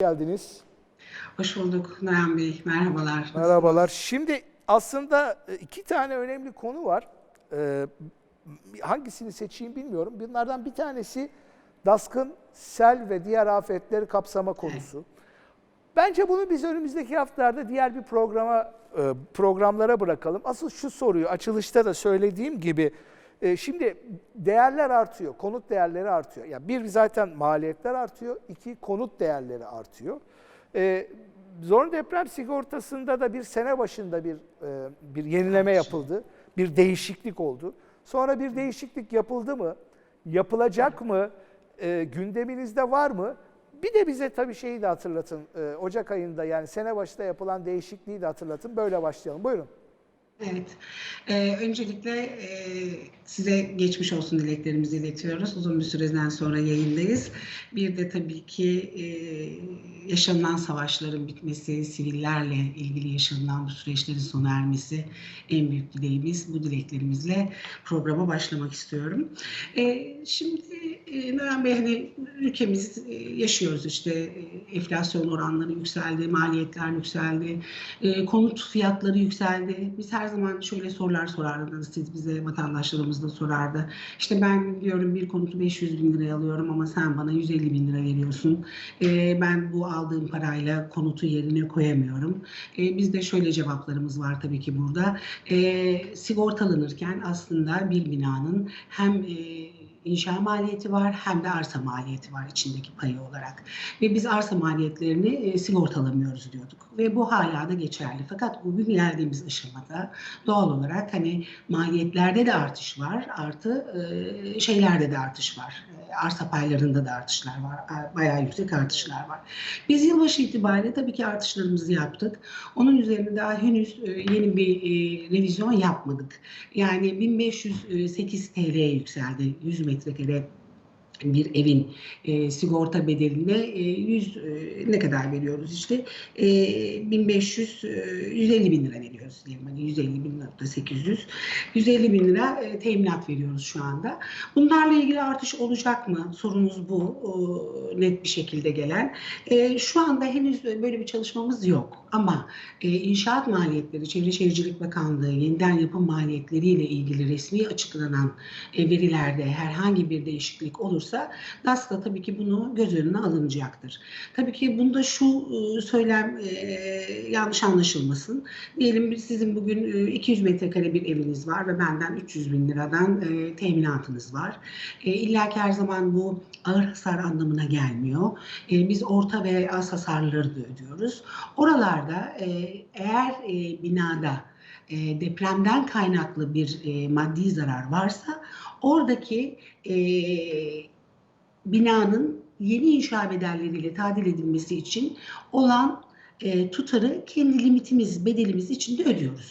geldiniz. Hoş bulduk Nayan Bey. Merhabalar. Merhabalar. Şimdi aslında e, iki tane önemli konu var. Ee, hangisini seçeyim bilmiyorum. Bunlardan bir tanesi Daskın, sel ve diğer afetleri kapsama konusu. Bence bunu biz önümüzdeki haftalarda diğer bir programa e, programlara bırakalım. Asıl şu soruyu açılışta da söylediğim gibi e, şimdi değerler artıyor, konut değerleri artıyor. Ya bir zaten maliyetler artıyor, iki konut değerleri artıyor. E, zorunlu deprem sigortasında da bir sene başında bir e, bir yenileme yapıldı, bir değişiklik oldu. Sonra bir değişiklik yapıldı mı? Yapılacak mı? E, gündeminizde var mı? Bir de bize tabii şeyi de hatırlatın. e, Ocak ayında yani sene başında yapılan değişikliği de hatırlatın. Böyle başlayalım. Buyurun. Evet. Ee, öncelikle e, size geçmiş olsun dileklerimizi iletiyoruz. Uzun bir süreden sonra yayındayız. Bir de tabii ki e, yaşanılan savaşların bitmesi, sivillerle ilgili yaşanılan bu süreçlerin sona ermesi en büyük dileğimiz. Bu dileklerimizle programa başlamak istiyorum. E, şimdi e, Nalan Bey hani ülkemiz e, yaşıyoruz işte e, enflasyon oranları yükseldi, maliyetler yükseldi, e, konut fiyatları yükseldi. Biz her zaman şöyle sorular sorardınız siz bize vatandaşlarımız da sorardı. İşte ben diyorum bir konutu 500 bin liraya alıyorum ama sen bana 150 bin lira veriyorsun. E, ben bu aldığım parayla konutu yerine koyamıyorum. E, bizde şöyle cevaplarımız var tabii ki burada. E, sigortalanırken aslında bir binanın hem e, inşa maliyeti var hem de arsa maliyeti var içindeki payı olarak. Ve biz arsa maliyetlerini e, sigortalamıyoruz diyorduk. Ve bu hala da geçerli. Fakat bugün geldiğimiz aşamada doğal olarak hani maliyetlerde de artış var. Artı e, şeylerde de artış var. E, arsa paylarında da artışlar var. Bayağı yüksek artışlar var. Biz yılbaşı itibariyle tabii ki artışlarımızı yaptık. Onun üzerine daha henüz e, yeni bir e, revizyon yapmadık. Yani 1508 TL'ye yükseldi 100 metrekare bir evin e, sigorta bedeline e, 100 e, ne kadar veriyoruz işte e, 1500 e, 150 bin lira veriyoruz diyelim hani 150 bin da 800 150 bin lira e, teminat veriyoruz şu anda. Bunlarla ilgili artış olacak mı? Sorunuz bu e, net bir şekilde gelen. E, şu anda henüz böyle bir çalışmamız yok ama e, inşaat maliyetleri Çevre Şehircilik Bakanlığı yeniden yapım maliyetleriyle ilgili resmi açıklanan e, verilerde herhangi bir değişiklik olursa DAS da tabii ki bunu göz önüne alınacaktır. Tabii ki bunda şu e, söylem e, yanlış anlaşılmasın. Diyelim sizin bugün e, 200 metrekare bir eviniz var ve benden 300 bin liradan e, teminatınız var. E, İlla ki her zaman bu ağır hasar anlamına gelmiyor. E, biz orta ve az hasarları da ödüyoruz. Oralarda e, eğer e, binada e, depremden kaynaklı bir e, maddi zarar varsa oradaki e, binanın yeni inşa bedelleriyle tadil edilmesi için olan e, tutarı kendi limitimiz, bedelimiz içinde ödüyoruz.